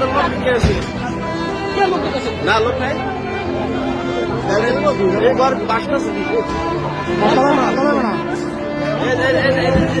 ভিতর লোক আছে? নি? লোক আছে? নি? লোক আছে। নি? আল্লাহ ঘরের ভিতর লোক না লোক নাই এই ঘর বাসটা আছে কি? এই, এই, এই, এই,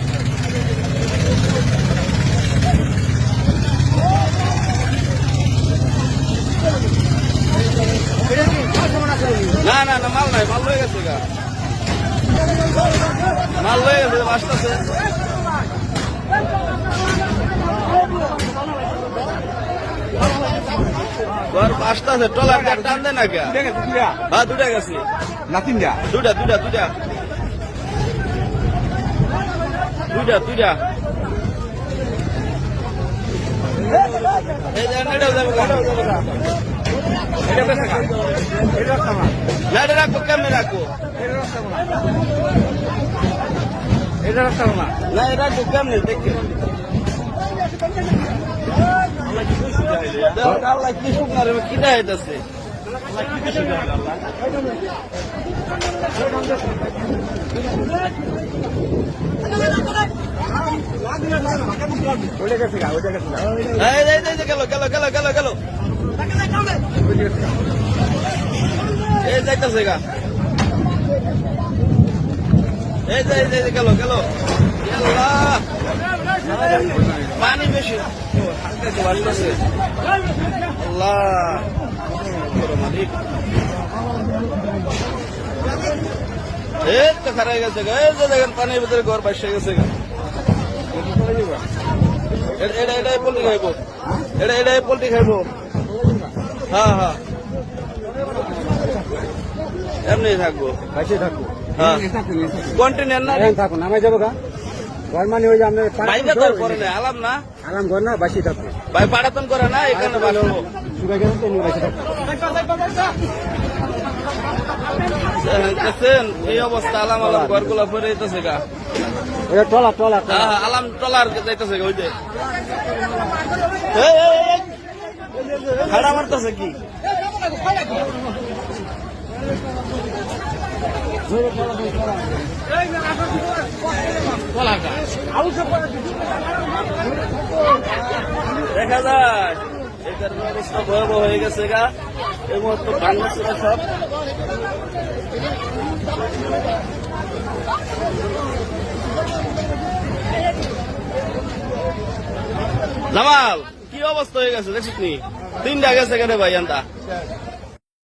না না না মাল নাই মাল লয়ে গেছে গা। মাল লয়ে গেছে বাসটাছে ঘর বাসটাছে টলার দিয়ে টান দেয় না কে হ্যাঁ দুটা গেছে। নাতিন যা দুটা দুটা দুটা দুটা দুটা এই যে এটাও যাবে না, এটা রাখব কেমনে রাখব এটা রাস্তা না না এটা রাখব কেমনে দেখে গেল গেল গেল গেল গেল। এই যাইতেছে গা। এই যে এই যে, এই গেল গেল। পানি বেশি। আল্লাহ। মালিক এই গেছে এই যে পানির ভিতরে ঘর বাসে গেছে এটা এটাই পোল্ট্রি খাইবো। এটা এটাই পোল্ট্রি খাইবো। হ্যাঁ হ্যাঁ। এমনি থাকব। থাকব। হ্যাঁ। না? এখানে থাকুন নামাই যাব গা। ঘর মানে ওই যে আপনার বাইরে তো করে না আলাম না? ঘর না বাসি থাকুন ভাই পাড়াতন করে না এখানে বাসবো সুগাই গেছে তো নিয়ে বাসি থাকুন এই অবস্থা আলাম আলাম ঘরগুলো পরে যেতেছে গা। টলা টলা টলা। হ্যাঁ, আলাম টলার যাইতেছে গা ওই যে। খাড়া মারতেছে কি? দেখা যায় এটার অবস্থা ভয়াবহ হয়ে গেছে গা। এই মুহূর্তে ভাঙছে সব। জামাল কি অবস্থা হয়ে গেছে? দেখছিস নি তিনটা গেছে কেন ভাই আন্তা?